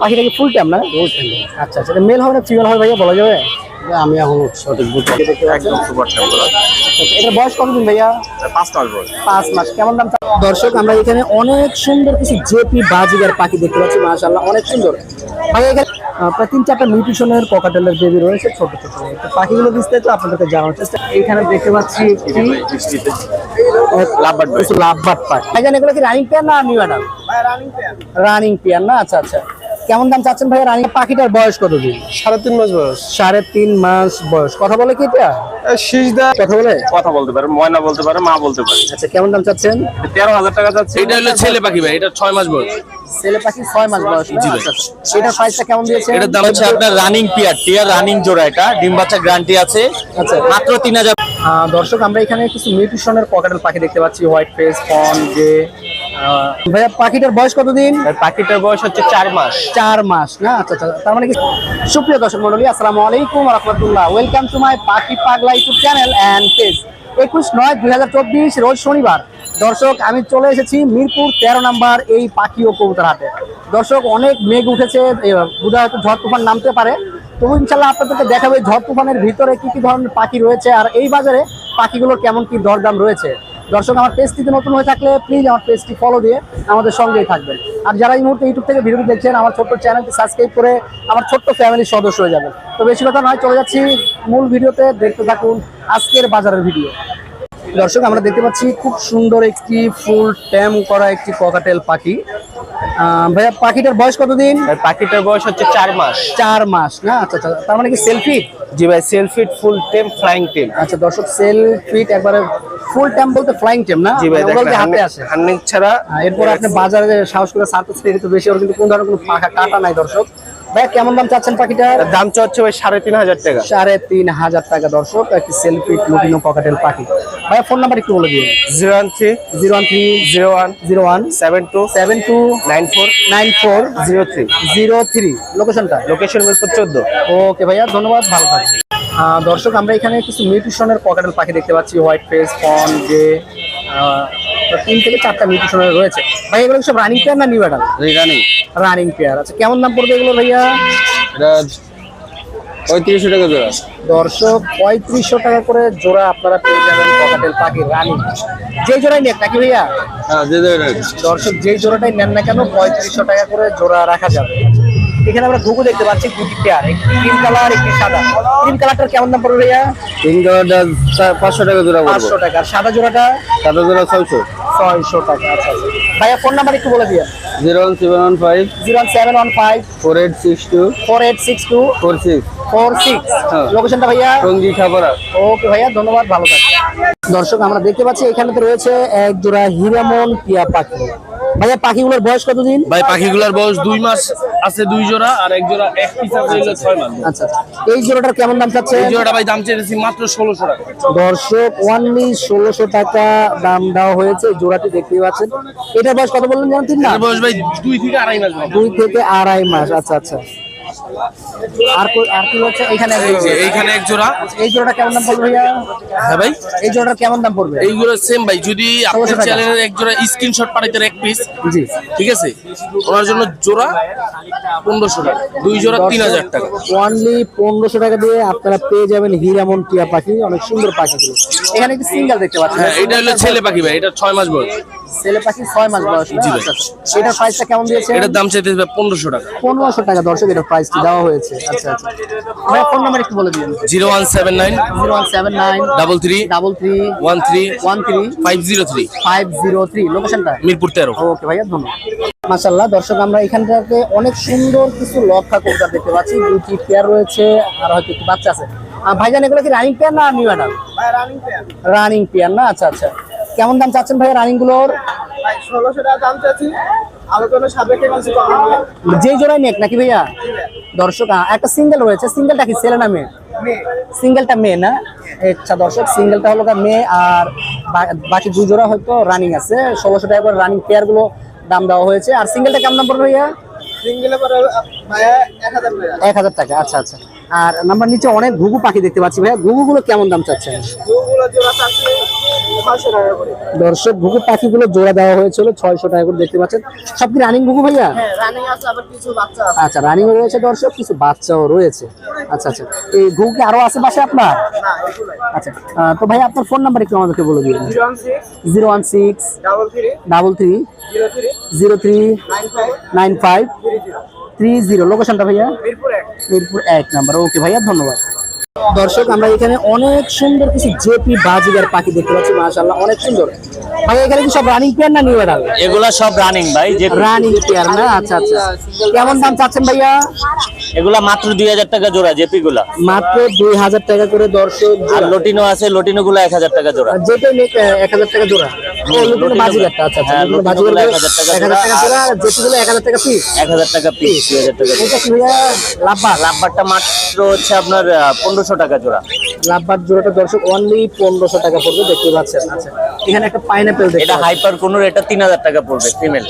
পাখিটা কি full time না? আচ্ছা আচ্ছা মেল হবে না ফিমেল হবে ভাইয়া বলা যাবে? আমি এখন সঠিক বুঝতে দেখতে একদম সুপার আচ্ছা, আচ্ছা, এটার বয়স কতদিন ভাইয়া? পাঁচ মাস বয়স। পাঁচ মাস কেমন দাম দর্শক আমরা এখানে অনেক সুন্দর কিছু জেপি বাজিগার পাখি দেখতে পাচ্ছি মাশাআল্লাহ অনেক সুন্দর। ভাই এখানে প্রায় তিন চারটা নিউট্রিশনের ককাটেলের বেবি রয়েছে ছোট ছোট। পাখিগুলো বিস্তারিত আপনাদেরকে জানার চেষ্টা এখানে দেখতে পাচ্ছি লাভবাট লাভবাট পাখি। জান এগুলো কি রানিং পেয়ার না নিউ অ্যাডাল রানিং পেয়ার না? আচ্ছা আচ্ছা। কেমন দাম চাচ্ছেন ভাই রানিং পাখিটার বয়স কত দিন? সাড়ে তিন মাস বয়স। সাড়ে তিন মাস বয়স। কথা বলে কি এটা? শীষ দা কথা বলে? কথা বলতে পারে ময়না বলতে পারে মা বলতে পারে। আচ্ছা কেমন দাম চাচ্ছেন? তেরো হাজার টাকা যাচ্ছে এটা হলো ছেলে পাখি ভাই এটা ছয় মাস বয়স। ছেলে পাখি ছয় মাস বয়স। জি এটার প্রাইসটা কেমন দিয়েছে এটার দাম হচ্ছে আপনার রানিং পিয়ার টিয়ার রানিং জোড়া এটা। ডিম বাচ্চা গ্যারান্টি আছে। আচ্ছা। মাত্র তিন হাজার আহ, দর্শক আমরা এখানে কিছু মিউটিশনের পকেটেল পাখি দেখতে পাচ্ছি। হোয়াইট ফেস ফন যে ভাইয়া পাখিটার বয়স কতদিন? পাখিটার বয়স হচ্ছে চার মাস। চার মাস না? আচ্ছা আচ্ছা তার মানে কি? সুপ্রিয় দর্শক মন্ডলী আসসালামু আলাইকুম রহমতুল্লাহ। ওয়েলকাম টু মাই পাখি পাগলা ইউটিউব চ্যানেল অ্যান্ড পেজ একুশ নয় দুই হাজার চব্বিশ রোজ শনিবার। দর্শক আমি চলে এসেছি মিরপুর তেরো নাম্বার এই পাখি ও কবুতর হাতে দর্শক অনেক মেঘ উঠেছে বুধা হয়তো ঝড় তুফান নামতে পারে। তবু ইনশাল্লাহ আপনাদেরকে দেখাবে ঝড় তুফানের ভিতরে কি কি ধরনের পাখি রয়েছে আর এই বাজারে পাখিগুলোর কেমন কি দরদাম রয়েছে। দর্শক, আমার পেজটিতে নতুন হয়ে থাকলে প্লিজ আমার পেজটি ফলো দিয়ে আমাদের সঙ্গেই থাকবেন। আর যারা এই মুহূর্তে ইউটিউব থেকে ভিডিও দেখছেন, আমার ছোট্ট চ্যানেলটি সাবস্ক্রাইব করে আমার ছোট্ট ফ্যামিলির সদস্য হয়ে যাবেন। তো বেশি কথা নয়, চলে যাচ্ছি মূল ভিডিওতে। দেখতে থাকুন আজকের বাজারের ভিডিও। দর্শক, আমরা দেখতে পাচ্ছি খুব সুন্দর একটি ফুল ট্যাম করা একটি ককাটেল পাখি। ভাইয়া পাখিটার বয়স কতদিন? পাখিটার বয়স হচ্ছে চার মাস। চার মাস না? আচ্ছা আচ্ছা। তার মানে কি সেলফি জি ভাই সেলফিট ফুল টেম ফ্লাইং টেম আচ্ছা দর্শক সেল ফিট একবারে ফুল ট্যাম বলতে ফ্লাইং টেম না? জি ভাই মানে যে হাতে আসে। হান্নিক ছাড়া এরপর আপনি বাজারে সাহস করে পেয়ে কিন্তু বেশি ওর কিন্তু কোন ধরনের কোনো পাখা কাটা নাই দর্শক। ভাই কেমন দাম চাচ্ছেন পাখিটার? দাম হচ্ছে ভাই সাড়ে তিন হাজার টাকা। সাড়ে তিন হাজার টাকা দর্শক। একটি সেলফি লুটিনো পকেটেল পাখি। ভাই ফোন নাম্বার একটু বলে দিন zero one three zero one three zero one zero one seven two seven two nine four nine four zero three zero three. লোকেশনটা লোকেশন মিরপুর চোদ্দ। ওকে ভাইয়া ধন্যবাদ ভালো থাকবেন। দর্শক আমরা এখানে কিছু মিউটিশনের পকেটেল পাখি দেখতে পাচ্ছি হোয়াইট ফেস ফন যে তিন থেকে চারটা মিউটিশনের রয়েছে। ভাই এগুলো সব রানিং পেয়ার না new adult running running pair আচ্ছা কেমন দাম পড়বে এগুলো ভাইয়া? পঁয়ত্রিশশো টাকা জোড়া। দর্শক পঁয়ত্রিশশো টাকা করে জোড়া আপনারা পেয়ে যাবেন পকেটেল পাখি রানী। যে জোড়াই নেন নাকি ভাইয়া? হ্যাঁ যে দর্শক যে জোড়াটাই নেন না কেন পঁয়ত্রিশশো টাকা করে জোড়া রাখা যাবে। এখানে আমরা ঘুঘু দেখতে পাচ্ছি দুটি পেয়ার একটি ক্রিম কালার একটি সাদা। ক্রিম কালারটার কেমন দাম পড়বে ভাইয়া? তিন জোড়াটা পাঁচশো টাকা জোড়া পাঁচশো টাকা। আর সাদা জোড়াটা? সাদা জোড়া ছয়শো। ছয়শো টাকা আচ্ছা আচ্ছা। ভাইয়া ফোন নাম্বার একটু বলে দিয়ে zero one seven one five zero seven one five four eight six two four eight six two four six. Four six. হ্যাঁ। লোকেশনটা ভাইয়া? টঙ্গি খাবারা ওকে ভাইয়া ধন্যবাদ ভালো থাকবেন। দর্শক আমরা দেখতে পাচ্ছি এখানে তো রয়েছে এক জোড়া হিরামন টিয়া পাখি। ভাইয়া পাখিগুলোর বয়স কতদিন? ভাই পাখিগুলোর বয়স দুই মাস আছে দুই জোড়া আর এক জোড়া এক পিস আছে হলো ছয় মাস। আচ্ছা। এই জোড়াটার কেমন দাম চাচ্ছে এই জোড়াটা ভাই দাম চেয়েছি মাত্র ষোলোশো টাকা। দর্শক ওয়ানলি ষোলোশো টাকা দাম দেওয়া হয়েছে জোড়াটি দেখতেই পাচ্ছেন। এটার বয়স কত বললেন জানেন তিন না বয়স ভাই দুই থেকে আড়াই মাস দুই থেকে আড়াই মাস আচ্ছা আচ্ছা। আর আর কি হচ্ছে এইখানে এক জোড়া। এই জোড়াটা কেমন দাম পড়বে ভাইয়া? হ্যাঁ ভাই। এই কেমন দাম পড়বে? এইগুলো সেম ভাই যদি আপনার 1600 টাকা। চ্যানেলের এক জোড়া স্ক্রিনশট পাঠাইতেন এক পিস জি। ঠিক আছে? ওনার জন্য জোড়া পনেরোশো টাকা দুই জোড়া তিন হাজার টাকা। ওয়ানলি পনেরোশো টাকা দিয়ে আপনারা পেয়ে যাবেন হিরামন টিয়া পাখি অনেক সুন্দর পাখিগুলো এখানে একটি সিঙ্গেল দেখতে পাচ্ছেন। হ্যাঁ এটা হলো ছেলে পাখি ভাই এটা ছয় মাস বয়স। ছেলে পাখি ছয় মাস বয়স জি ভাই। এটার প্রাইসটা কেমন দিয়েছে এটার দাম চাইতে পনেরোশো টাকা। পনেরোশো টাকা দর্শক এটার প্রাইসটি দেওয়া হয়েছে। আচ্ছা আচ্ছা। ভাই ফোন নাম্বার একটু বলে দিন। Zero one seven nine zero one seven nine double three double three one three one three five zero three. Five zero three. লোকেশনটা? মিরপুর তেরো। ওকে ভাইয়া ধন্যবাদ। মাসাল্লাহ দর্শক আমরা এখানটাতে অনেক সুন্দর কিছু লক্ষা কবুতর দেখতে পাচ্ছি। দুটি পেয়ার রয়েছে আর হয়তো একটি বাচ্চা আছে। ভাইজান এগুলো কি রানিং পেয়ার না নিউ অ্যাডাল রানিং পেয়ার না? আচ্ছা আচ্ছা। কেমন দাম চাচ্ছেন ভাই রানিংগুলোর ষোলোশো টাকা দাম চাচ্ছি। যেই জোড়াই নেক নাকি ভাইয়া? দর্শক একটা সিঙ্গেল রয়েছে। সিঙ্গেলটা কি ছেলে না মেয়ে? সিঙ্গেলটা মেয়ে না? আচ্ছা দর্শক সিঙ্গেলটা হলো মেয়ে আর বাকি দুই জোড়া হয়তো রানিং আছে। ষোলোশো টাকা করে রানিং পেয়ারগুলো দাম দেওয়া হয়েছে। আর সিঙ্গেলটা কেমন দাম পড়বে ভাইয়া? সিঙ্গেলে এক হাজার টাকা আচ্ছা আচ্ছা। আর নাম্বার নিচে অনেক ঘুঘু পাখি দেখতে পাচ্ছি ভাইয়া। ঘুঘু গুলো কেমন দাম চাচ্ছেন? দর্শক ঘুঘু পাখিগুলো জোড়া দেওয়া হয়েছিল ছয়শো টাকা করে দেখতে পাচ্ছেন। সব কি রানিং ঘুঘু ভাইয়া? হ্যাঁ আচ্ছা রানিং রয়েছে দর্শক কিছু বাচ্চাও রয়েছে। আচ্ছা আচ্ছা। এই ঘুঘু কি আরও আছে আপনার? আচ্ছা তো ভাই আপনার ফোন নাম্বার একটু আমাদেরকে বলে দিন। Zero one six double three double three zero three nine five three zero লোকেশনটা ভাইয়া? মিরপুর এক। নাম্বার। ওকে ভাইয়া ধন্যবাদ। দর্শক আমরা এখানে অনেক সুন্দর কিছু জেপি বাজিগার পাখি দেখতে পাচ্ছি মাশাআল্লাহ অনেক সুন্দর। ভাই এখানে কি সব রানিং পেয়ার না নিউ এডাল এগুলা সব রানিং ভাই যে রানিং পেয়ার না? আচ্ছা আচ্ছা। কেমন দাম চাচ্ছেন ভাইয়া? এগুলা মাত্র দুই হাজার টাকা জোড়া জেপি গুলা। মাত্র দুই হাজার টাকা করে দর্শক আর লটিনো আছে লটিনো গুলা এক হাজার টাকা জোড়া। যেটা এক হাজার টাকা জোড়া। ও লুটিনো বাজিগারটা লুটিনো লুটিনো বাজিগারগুলো 1000 টাকা এক হাজার টাকা জোড়া, জোড়া আর জেপিগুলো এক হাজার টাকা পিস এক হাজার টাকা পিস দুই হাজার টাকা জোড়া। এটা কি ভাইয়া লাভবার। লাভবারটা মাত্র হচ্ছে আপনার পনেরোশো টাকা জোড়া। লাভবার জোড়াটা দর্শক অনলি পনেরোশো টাকা পড়বে দেখতে পাচ্ছেন। এখানে একটা পাইনাপেল এটা হাইপার কোনোর এটা তিন হাজার টাকা পড়বে ফিমেল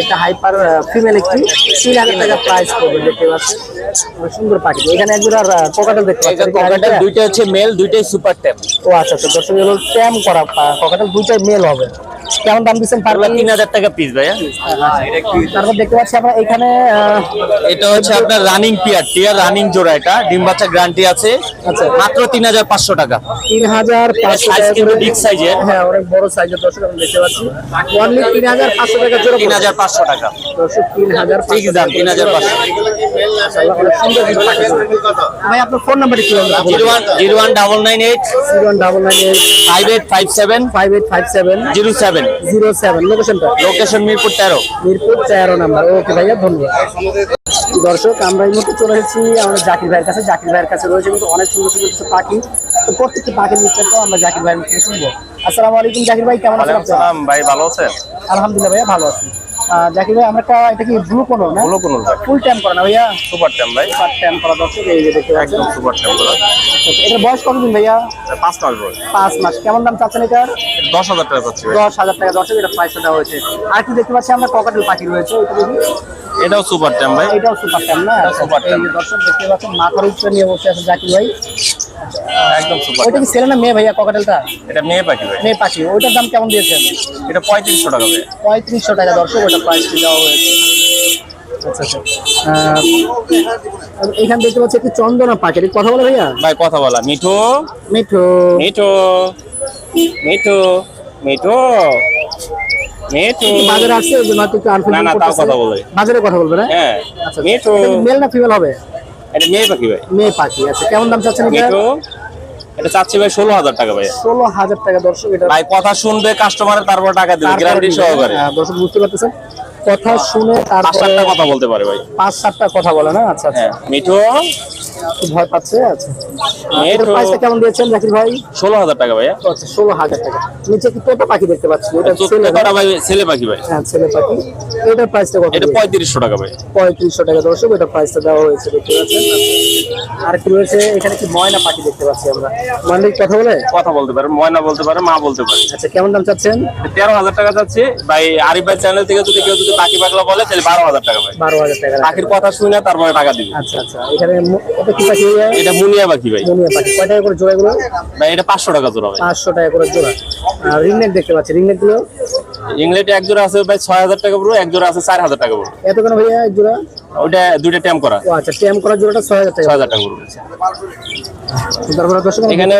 এটা হাইপার ফিমেল একটি তিন হাজার টাকা প্রাইস করবে দেখতে পাচ্ছেন সুন্দর পাখি। এখানে একজন আর কোকাটাল দেখতে পাচ্ছি এটা কি ককাটার রানিং দুইটা হচ্ছে মেল দুইটাই সুপার ট্যাপ ও আচ্ছা আচ্ছা দর্শক ট্যাম করা কোকাটাল দুইটাই মেল হবে। কেমন দাম দিচ্ছেন পার এগুলা তিন হাজার টাকা পিস ভাইয়া। তারপর দেখতে পাচ্ছি আমরা এখানে এটা হচ্ছে আপনার রানিং পিয়ার টিয়ার রানিং জোড়া এটা। ডিম বাচ্চা গ্যারান্টি আছে। আচ্ছা। মাত্র তিন হাজার পাঁচশো টাকা। তিন হাজার পাঁচশো টাকা কিন্তু size এর। হ্যাঁ অনেক বড় সাইজের দর্শক আমরা দেখতে পাচ্ছি। অনলি তিন হাজার পাঁচশো টাকা জোড়া তিন হাজার পাঁচশো টাকা। দর্শক তিন হাজার ঠিক দাম তিন হাজার পাঁচশো। ভাই আপনার ফোন নাম্বার একটু zero one zero one double nine eight. Zero one double nine eight. Five eight five seven five eight five seven zero seven zero seven লোকেশনটা লোকেশন মিরপুর তেরো। মিরপুর তেরো নাম্বার। ওকে ভাইয়া ধন্যবাদ। দর্শক আমরা এই মুহূর্তে চলে এসেছি আমাদের জাকির ভাইয়ের কাছে। জাকির ভাইয়ের কাছে রয়েছে কিন্তু অনেক সুন্দর সুন্দর কিছু পাখি। তো প্রত্যেকটি পাখির বিস্তারিত আমরা জাকির ভাইয়ের মুখে শুনব। আসসালামু আলাইকুম জাকির ভাই কেমন আছেন ভাই ভালো আছেন? আলহামদুলিল্লাহ ভাইয়া ভালো আছি। জাকির ভাই আমরা একটা এটা কি ব্লু কোনো না? ভালো কোনো ফুল টাইম করা না ভাইয়া? সুপার ট্যাম ভাই। পার্ট টাইম করা দর্শক এই যে দেখতে একদম সুপার ট্যাম করা। এটা বয়স কতদিন ভাইয়া? পাঁচ মাস বয়স। পাঁচ মাস। কেমন দাম চাচ্ছেন এটার দশ হাজার টাকা ভাই। দশ হাজার টাকা দর্শক এটা প্রাইসটা দেওয়া হয়েছে। আর কি দেখতে পাচ্ছি আমরা ককাটেল পাখি রয়েছে ওইটা দেখি। এটাও সুপার ট্যাম ভাই। এটাও সুপার ট্যাম না? এটা super দর্শক দেখতে পাচ্ছেন মাথার উপরে নিয়ে বসে আছে জাকির ভাই। একদম সুপার ওইটা কি ছেলে না মেয়ে ভাইয়া ককাটেলটা? এটা মেয়ে পাখি ভাই। মেয়ে পাখি ওইটার দাম কেমন দিয়েছেন? এটা পঁয়ত্রিশশো টাকা ভাই। পঁয়ত্রিশশো টাকা দর্শক ওটা প্রাইস দেওয়া হয়েছে। আচ্ছা আচ্ছা। আহ, এখানে দেখতে পাচ্ছি একটি চন্দনা পাখি কথা বলে ভাইয়া? ভাই কথা বলা। মিঠু? মিঠু। মিঠু? মিঠু? মিঠু? মিঠু? বাজারে আসছে না, তাও কথা বলে। বাজারে কথা বলবে না? হ্যাঁ। আচ্ছা মিঠু? মেল না ফিমেল হবে? এটা মেয়ে পাখি ভাই। মেয়ে পাখি আচ্ছা কেমন দাম চাচ্ছেন এটা? এটা চাচ্ছি ভাই ষোলো হাজার টাকা ভাই ষোলো হাজার টাকা দর্শক এটা ভাই কথা শুনবে কাস্টমারের তারপর টাকা দিবে গ্যারান্টি সহকারে। দর্শক বুঝতে পারতেছেন। কথা শুনে তারপরে সাতটা কথা বলতে পারে ভাই। পাঁচ সাতটা কথা বলে না? আচ্ছা আচ্ছা। হ্যাঁ মিঠু। ভয় পাচ্ছে আচ্ছা। প্রাইসটা কেমন দিয়েছেন জাকির ভাই? ষোলো হাজার টাকা ভাইয়া। আচ্ছা ষোলো হাজার টাকা। নিচে কি তোতা পাখি দেখতে পাচ্ছি? ওটা ছেলে ভাই ছেলে পাখি ভাই। হ্যাঁ ছেলে পাখি। এটার প্রাইসটা কত এটা পঁয়ত্রিশশো টাকা ভাই। পঁয়ত্রিশশো টাকা দর্শক এটা প্রাইসটা দেওয়া হয়েছে দেখতে পাচ্ছেন। আর কি রয়েছে? এখানে কি ময়না পাখি দেখতে পাচ্ছি আমরা। ময়না কথা বলে? কথা বলতে পারে ময়না বলতে পারে মা বলতে পারে। আচ্ছা কেমন দাম চাচ্ছেন? তেরো হাজার টাকা যাচ্ছে ভাই আরিফ ভাই চ্যানেল থেকে যদি কেউ যদি পাখি পাগলা বলে তাহলে বারো হাজার টাকা ভাই। বারো হাজার টাকা পাখির কথা শুনে তারপরে টাকা দিবে। আচ্ছা আচ্ছা। এখানে এটা কি পাখি? এটা মুনিয়া পাখি ভাই মুনিয়া পাখি কয় টাকা করে জোড়া গুলো ভাই এটা পাঁচশো টাকা জোড়া ভাই। টাকা করে জোড়া। আর রিংনেট দেখতে পাচ্ছি। রিংনেটগুলো ইংলেটে এক জোড়া আছে ভাই টাকা এক জোড়া আছে চার হাজার টাকা পড়ব এত কেন ভাইয়া এক জোড়া? দুইটা ট্যাম করা। ও আচ্ছা ট্যাম করা জোড়াটা টাকা। তারপরে দর্শক এখানে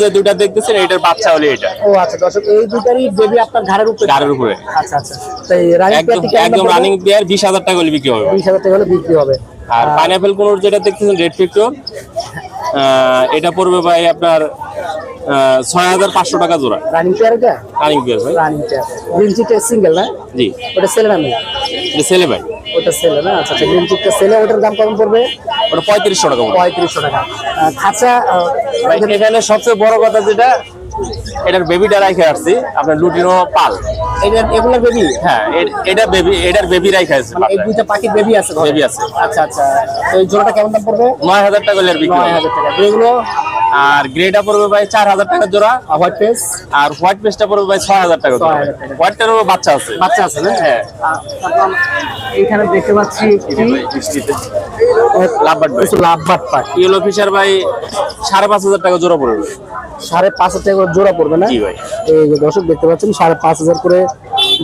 যে দুইটা দেখতেছেন এটার বাচ্চা হলে এটা ও আচ্ছা দর্শক এই দুটারই বেবি আপনার ঘাড়ের উপরে। উপরে। আচ্ছা আচ্ছা। তাই রানিং একদম একদম রানিং টাকা হলে বিক্রি হবে বিশ হাজার টাকা হলে বিক্রি হবে। আর পাইনাপেল কোনোর যেটা দেখতেছেন রেড পিকটোর এটা পড়বে ভাই আপনার ছয় হাজার পাঁচশো টাকা জোড়া। রানিং পেয়ার এটা? রানিং পেয়ার ভাই। রানিং পেয়ার গ্রিন চিটটা সিঙ্গেল না? জি। ওটা সেলে না এটা ছেলে ভাই। ওটা সেলে না? আচ্ছা আচ্ছা গ্রিন চিটটা সেলে ওটার দাম কেমন পড়বে? ওটা পঁয়ত্রিশশো টাকা পঁয়ত্রিশশো টাকা। খাঁচা এখানে সবচেয়ে বড় কথা যেটা এটার বেবিটা রাইখে আসছি আপনার লুটিনো পাল। এটা এগুলো বেবি হ্যাঁ এটা বেবি এটার বেবি রাইখে আছে এই দুইটা পাখির বেবি আছে বেবি আছে। আচ্ছা আচ্ছা। তো এই জোড়াটা কেমন দাম পড়বে? নয় হাজার টাকা লের বিক্রি নয়। হাজার টাকা। এগুলো আর গ্রেটা পড়বে ভাই চার হাজার টাকা জোড়া হোয়াইট পেস আর হোয়াইট পেস্টটা পড়বে ভাই ছয় হাজার টাকা জোড়া। 6,000 টাকা। হোয়াইটটারও বাচ্চা আছে। বাচ্চা আছে না? হ্যাঁ। এখানে দেখতে পাচ্ছি ভাই, লাভবাট ইয়েলো ফিশার সাড়ে পাঁচ হাজার টাকা জোড়া পড়বে। সাড়ে পাঁচ হাজার টাকা জোড়া পড়বে না? জি ভাই। এই দর্শক দেখতে পাচ্ছেন সাড়ে পাঁচ হাজার করে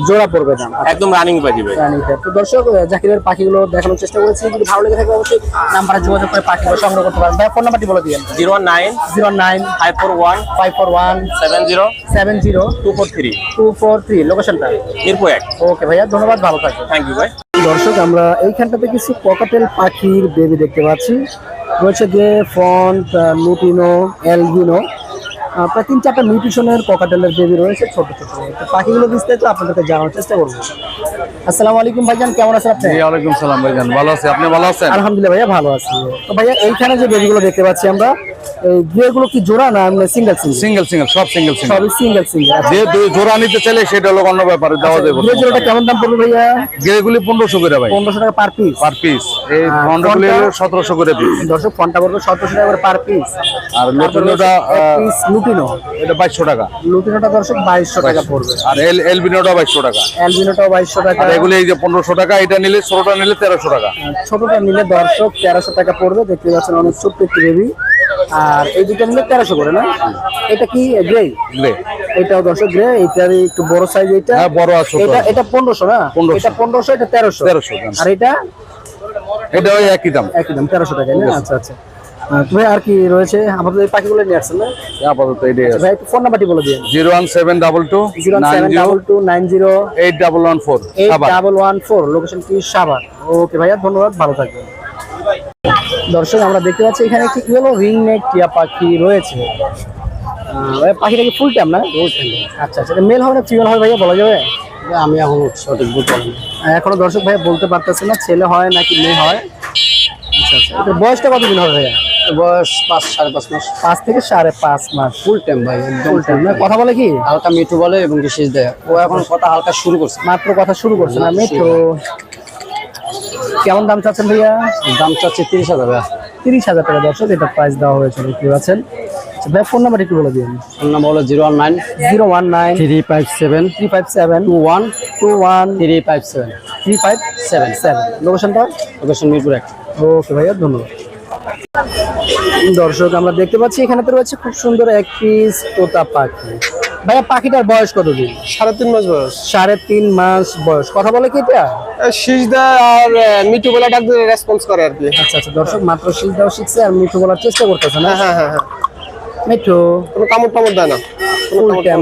জোড়া পড়বে দাম একদম রানিং পাখি ভাই। রানিংটা। তো দর্শক জাকিরের পাখিগুলো দেখানোর চেষ্টা করেছি। যদি ভালো লেগে থাকে অবশ্যই নাম্বারে যোগাযোগ করে পাখিগুলো সংগ্রহ করতে পারেন। ভাই ফোন নাম্বারটি বলে দিবেন zero one nine zero nine five four one five four one seven zero seven zero two four three two four three লোকেশনটা এরপর এক। ওকে ভাইয়া ধন্যবাদ ভালো থাকবেন। থ্যাংক ইউ ভাই। দর্শক আমরা এইখানটাতে কিছু পকাটেল পাখির বেবি দেখতে পাচ্ছি। রয়েছে যে ফন্ট লুটিনো এলগিনো প্রায় তিন চারটা মিউটিশনের ককাটেলের বেবি রয়েছে ছোট ছোট। পাখিগুলো পাখিগুলো তো আপনাদেরকে জানানোর চেষ্টা করব। আসসালামু আলাইকুম ভাইজান কেমন আছেন আপনি? ওয়ালাইকুম সালাম ভাইজান ভালো আছি আপনি ভালো আছেন? আলহামদুলিল্লাহ ভাইয়া ভালো আছি। তো ভাইয়া এইখানে যে বেবিগুলো দেখতে পাচ্ছি আমরা এই কি জোড়া না সিঙ্গেল সিঙ্গেল সব সিঙ্গেল সিঙ্গেল সবই সিঙ্গেল সিঙ্গেল যে দুই জোড়া নিতে চাইলে সেটা হলো অন্য ব্যাপারে দেওয়া যাবে। বিয়ে জোড়াটা কেমন দাম পড়বে ভাইয়া? করে ভাই। টাকা পার পিস পার পিস এই ফন্ডগুলি করে পিস দর্শক ফোনটা পড়বে সতেরোশো টাকা করে পার পিস আর লুটিনোটা পিস লুটিনো। এটা টাকা। লুটিনোটা দর্শক বাইশশো টাকা পড়বে। আর এল এলবিনোটা টাকা। বাইশশো টাকা। আর এগুলি এই যে পনেরোশো টাকা এটা নিলে ষোলোটা নিলে তেরোশো টাকা। ছোটটা নিলে দর্শক তেরোশো টাকা পড়বে। দেখতে পাচ্ছেন অনেক ছোট্ট একটি বেবি আর এই দুটো নিলে তেরোশো করে না? এটা কি গ্রে গ্রে এটাও দর্শক গ্রে এটার একটু বড় সাইজ এটা। হ্যাঁ বড় আর ছোট এটা এটা পনেরোশো না? 1500 এটা পনেরোশো এটা তেরোশো। 1300 আর এটা? এটা ওই একই দাম। একই দাম তেরোশো টাকা না? আচ্ছা আচ্ছা। ভাই আর কি রয়েছে? আমাদের এই পাখিগুলো নিয়ে আসছেন না? আপাতত এটাই আছে। ভাই ফোন নাম্বারটি বলে দিন zero one seven double two zero nine double two nine zero eight double one four eight double one four location কি সাভার? ওকে ভাইয়া ধন্যবাদ ভালো থাকবেন। দর্শক আমরা দেখতে পাচ্ছি এখানে একটি ইয়েলো রিং নেক টিয়া পাখি রয়েছে। পাখিটা কি ফুল টাইম না? আচ্ছা আচ্ছা মেল হবে না ফিমেল হবে ভাইয়া বলা যাবে? আমি এখন সঠিক বলতে এখনও দর্শক ভাইয়া বলতে পারতেছে না ছেলে হয় নাকি মেয়ে হয়। আচ্ছা আচ্ছা বয়সটা কতদিন হবে ভাইয়া? বয়স পাঁচ সাড়ে পাঁচ মাস। পাঁচ থেকে সাড়ে পাঁচ মাস। ফুল টাইম ভাই একদম ফুল টাইম কথা বলে কি? হালকা মিঠু বলে এবং কি শেষ দেয়। ও এখন কথা হালকা শুরু করছে। মাত্র কথা শুরু করছে না মেট্রো কেমন দাম চাচ্ছেন ভাইয়া? দাম চাচ্ছে তিরিশ হাজার ভাই তিরিশ হাজার টাকা দর্শক এটা প্রাইস দেওয়া হয়েছে পাচ্ছেন আচ্ছা, ভাই ফোন নাম্বার একটু বলে দিন। ফোন নাম্বার হলো zero one nine zero one nine three five seven three five seven two one two one three five seven three five seven. Seven. লোকেশনটা লোকেশন মিরপুর এক। ওকে ভাইয়া ধন্যবাদ। দর্শক আমরা দেখতে পাচ্ছি এখানে তো রয়েছে খুব সুন্দর এক পিস তোতা পাখি। ভাইয়া পাখিটার বয়স কতদিন সাড়ে তিন মাস বয়স। সাড়ে তিন মাস বয়স। কথা বলে কি এটা? আর মিঠু বলে ডাক দিয়ে রেসপন্স করে আর কি। আচ্ছা আচ্ছা দর্শক মাত্র শিখছে আর মিঠু বলার চেষ্টা করতেছে না? হ্যাঁ হ্যাঁ হ্যাঁ মিঠু কোনো কামড় টামড় দেয় না।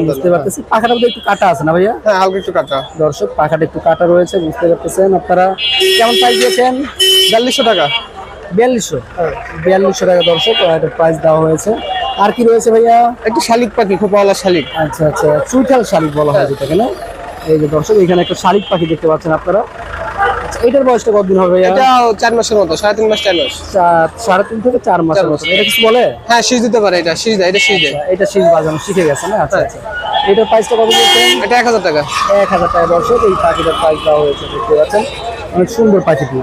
বুঝতে পারতেছি। পাখাটা একটু কাটা আছে না ভাইয়া? হ্যাঁ হালকা একটু কাটা। দর্শক পাখাটা একটু কাটা রয়েছে বুঝতে পারতেছেন আপনারা। কেমন প্রাইস দিয়েছেন? বিয়াল্লিশশো টাকা। বিয়াল্লিশশো। বিয়াল্লিশশো টাকা দর্শক প্রাইস দেওয়া হয়েছে। আর কি রয়েছে ভাইয়া? একটু শালিক পাখি ভালো শালিক। আচ্ছা আচ্ছা চুইঠাল শালিক বলা হয় যেটাকে না? এই যে দর্শক এখানে একটা শালিক পাখি দেখতে পাচ্ছেন আপনারা। আচ্ছা, এটার বয়সটা কতদিন হবে এটা চার মাসের মতো সাড়ে তিন মাস চার মাস। সাড়ে তিন থেকে চার মাসের মতো। এটা কিছু বলে? হ্যাঁ শীষ দিতে পারে এটা শীষ দেয় এটা শীষ দেয়। এটা শীষ বাজানো শিখে গেছে না? আচ্ছা আচ্ছা। এটার প্রাইসটা কত দিয়েছেন? এটা এক হাজার টাকা। এক হাজার টাকা দর্শক এই পাখিটার প্রাইস দেওয়া হয়েছে দেখতে পাচ্ছেন। অনেক সুন্দর পাখিটি।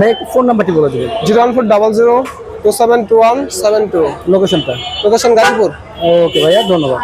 ভাই ফোন নাম্বারটি বলে দেবেন। Zero one four double zero two seven two one seven two. লোকেশনটা লোকেশন গাজীপুর। ওকে ভাইয়া ধন্যবাদ।